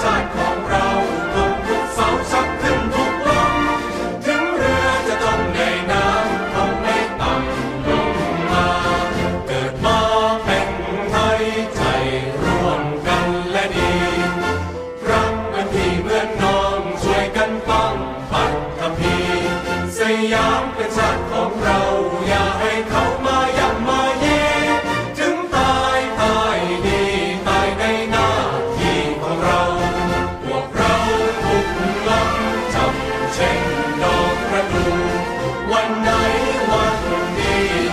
time.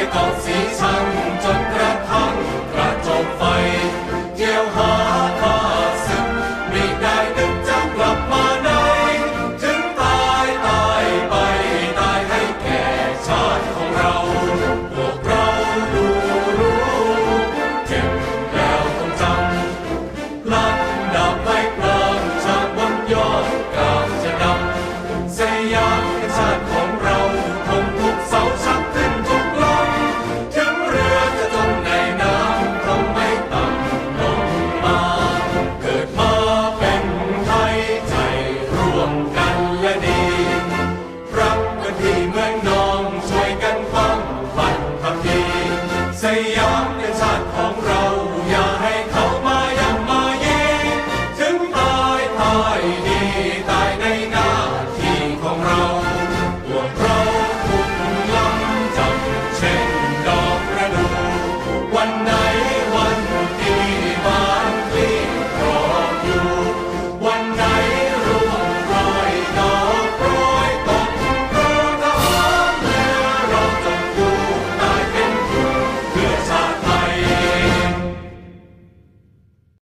difficulty. ยามเป็นชาติของเรา